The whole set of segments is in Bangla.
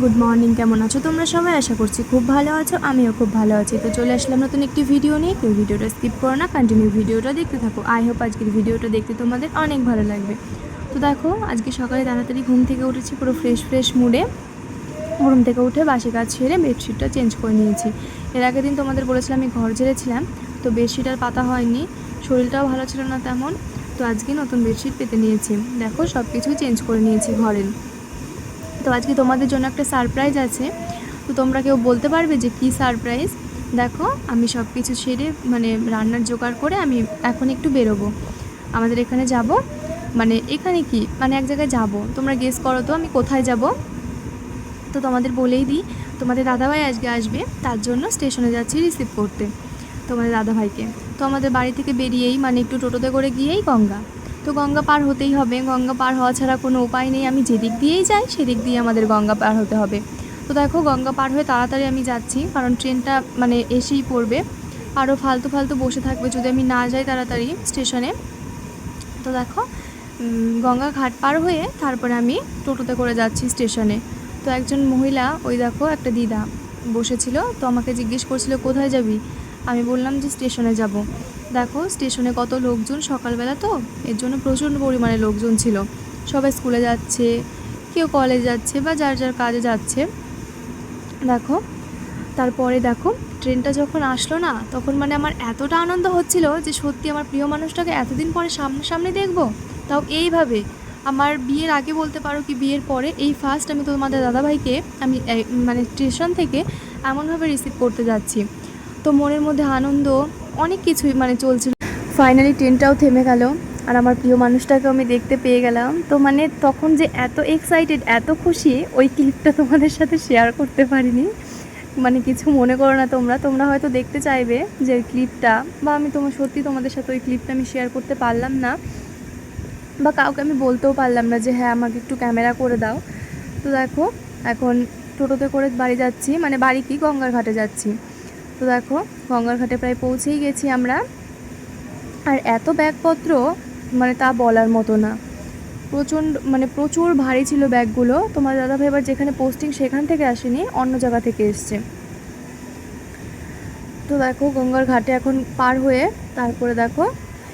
Good morning. কেমন আছো তোমরা সবাই? আশা করছি খুব ভালো আছো, আমিও খুব ভালো আছি। তো চলে আসলাম নতুন একটি ভিডিও নিয়ে। কেউ ভিডিওটা স্কিপ করো না কন্টিনিউ ভিডিওটা দেখতে থাকো। আই হোপ আজকের ভিডিওটা দেখতে তোমাদের অনেক ভালো লাগবে। তো দেখো, আজকে সকালে তাড়াতাড়ি ঘুম থেকে উঠেছি, পুরো ফ্রেশ ফ্রেশ মুডে ঘুম থেকে উঠে বাসি কাজ ছেড়ে বেডশিটটা চেঞ্জ করে নিয়েছি। এর আগের দিন তোমাদের বলেছিলাম আমি ঘর ঝেড়েছিলাম, তো বেডশিট আর পাতা হয়নি। শরীরটাও ভালো ছিল না তেমন। তো আজকে নতুন বেডশিট পেতে নিয়েছি। দেখো সব কিছুই চেঞ্জ করে নিয়েছি ঘরের। তো আজকে তোমাদের জন্য একটা সারপ্রাইজ আছে। তো তোমরা কেউ বলতে পারবে যে কী সারপ্রাইজ দেখো, আমি সব কিছু সেরে মানে রান্নার জোগাড় করে আমি এখন একটু বেরোবো। আমাদের এখানে যাব মানে এখানে কি? মানে এক জায়গায় যাব। তোমরা গেস করো তো আমি কোথায় যাব? তো তোমাদের বলেই দিই, তোমাদের দাদাভাই আজকে আসবে, তার জন্য স্টেশনে যাচ্ছি রিসিভ করতে, তোমাদের দাদাভাইকে। তো আমাদের বাড়ি থেকে বেরিয়েই মানে একটু টোটোতে করে গিয়েই গঙ্গা। তো গঙ্গা পার হতেই হবে। গঙ্গা পার হওয়া ছাড়া কোনো উপায় নেই। আমি যেদিক দিয়েই যাই, সেদিক দিয়ে আমাদের গঙ্গা পার হতে হবে। তো দেখো, গঙ্গা পার হয়ে তাড়াতাড়ি আমি যাচ্ছি, কারণ ট্রেনটা মানে এসেই পড়বে। আরও ফালতু ফালতু বসে থাকবে। যদি আমি না যাই তাড়াতাড়ি স্টেশনে। তো দেখো গঙ্গা ঘাট পার হয়ে তারপরে আমি টোটোতে করে যাচ্ছি স্টেশনে। তো একজন মহিলা, ওই দেখো একটা দিদা বসেছিল। তো আমাকে জিজ্ঞেস করছিল, কোথায় যাবি? আমি বললাম যে স্টেশনে যাব। দেখো, স্টেশনে কত লোকজন সকালবেলা তো, এর জন্য প্রচণ্ড পরিমাণে লোকজন ছিল। সবাই স্কুলে যাচ্ছে, কেউ কলেজ যাচ্ছে বা যার যার কাজে যাচ্ছে। দেখো, তারপরে দেখো, ট্রেনটা যখন আসলো না, তখন মানে আমার এতটা আনন্দ হচ্ছিল যে সত্যি আমার প্রিয় মানুষটাকে এতদিন পরে সামনাসামনি দেখব। তাও এইভাবে। আমার বিয়ের আগে বলতে পারো কি, বিয়ের পরে এই ফার্স্ট আমি তোমাদের দাদাভাইকে আমি মানে স্টেশন থেকে এমনভাবে রিসিভ করতে যাচ্ছি। তো মনের মধ্যে আনন্দ, অনেক কিছুই মানে চলছিল। ফাইনালি ট্রেনটাও থেমে গেল আর আমার প্রিয় মানুষটাকে আমি দেখতে পেয়ে গেলাম। তো মানে তখন যে এত এক্সাইটেড এত খুশি, ওই ক্লিপটা তোমাদের সাথে শেয়ার করতে পারিনি। মানে কিছু মনে করো না তোমরা তোমরা হয়তো দেখতে চাইবে যে ওই ক্লিপটা বা আমি তোমার সত্যি তোমাদের সাথে ওই ক্লিপটা আমি শেয়ার করতে পারলাম না। বা কাউকে আমি বলতেও পারলাম না যে হ্যাঁ আমাকে একটু ক্যামেরা করে দাও। তো দেখো, এখন টোটোতে করে বাড়ি যাচ্ছি। মানে বাড়ি কি? গঙ্গার ঘাটে যাচ্ছি। তো দেখো, গঙ্গার ঘাটে প্রায় পৌঁছেই গেছি আমরা। আর এত ব্যাগপত্র মানে তা বলার মতো না। প্রচণ্ড মানে প্রচুর ভারী ছিল ব্যাগগুলো। তোমার দাদাভাই এবার যেখানে পোস্টিং সেখান থেকে আসেনি, অন্য জায়গা থেকে এসছে। তো দেখো, গঙ্গার ঘাটে এখন পার হয়ে তারপরে দেখো,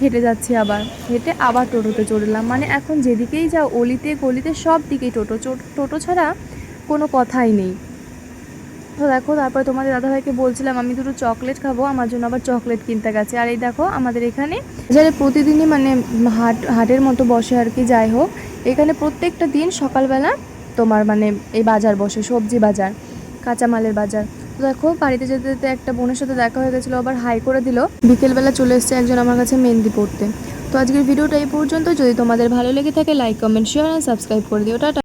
হেঁটে যাচ্ছি আবার। হেঁটে আবার টোটোতে চড়লাম। মানে এখন যেদিকেই যাও, অলিতে গলিতে সব দিকেই টোটো। টোটো ছাড়া কোনো কথাই নেই। তো দেখো, তারপর তোমাদের দাদাভাইকে বলছিলাম, আমি দুটো চকলেট খাব, আমার জন্য আবার চকলেট কিনতে গেছে। আর এই দেখো, আমাদের এখানে যারা প্রতিদিনই মানে হাট, হাটের মতো বসে আর কি, যাই হোক, এখানে প্রত্যেকটা দিন সকালবেলা তোমার মানে এই বাজার বসে, সবজি বাজার, কাঁচামালের বাজার। তো দেখো, বাড়িতে যেতে যেতে একটা বোনের সাথে দেখা হয়ে গেছিল, আবার হাই করে দিল। বিকেলবেলা চলে এসছে একজন আমার কাছে মেহেন্দি পড়তে তো আজকের ভিডিওটা এই পর্যন্ত। যদি তোমাদের ভালো লেগে থাকে লাইক কমেন্ট শেয়ার আর সাবস্ক্রাইব করে দিও। টাটা।